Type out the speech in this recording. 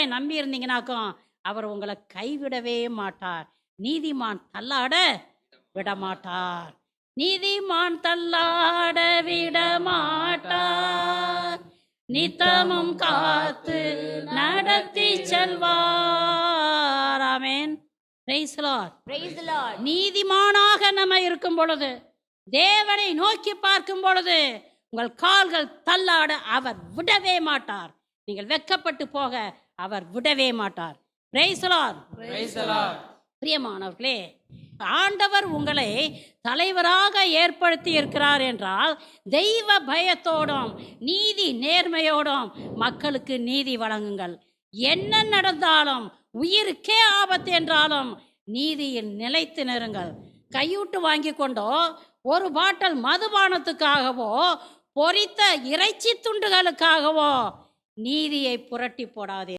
ஆண்டவரை நம்பி இருந்தீங்கனாக்கும் அவர் உங்களை கைவிடவே மாட்டார். நீதிமான் தள்ளாட விட மாட்டார் நீதிமான் தள்ளாட விட மாட்டார் நித்தமும் காத்து நடத்தி செல்வார். ஆமென். நீதிமானாக நம்ம இருக்கும் பொழுது தேவனை நோக்கி பார்க்கும் பொழுது உங்கள் கால்கள் தள்ளாட அவர் விடவே மாட்டார். நீங்கள் வெக்கப்பட்டு போக அவர் விடவே மாட்டார். பிரியமானவர்களே ஆண்டவர் உங்களை தலைவராக ஏற்படுத்தி இருக்கிறார் என்றால் தெய்வ பயத்தோடும் நீதி நேர்மையோடும் மக்களுக்கு நீதி வழங்குங்கள். என்ன நடந்தாலும் உயிருக்கே ஆபத்து என்றாலும் நீதியில் நிலைத்து நிறுங்கள். கையூட்டு வாங்கி கொண்டோ ஒரு பாட்டல் மதுபானத்துக்காகவோ பொரித்த இறைச்சி துண்டுகளுக்காகவோ நீதியை புரட்டி போடாதே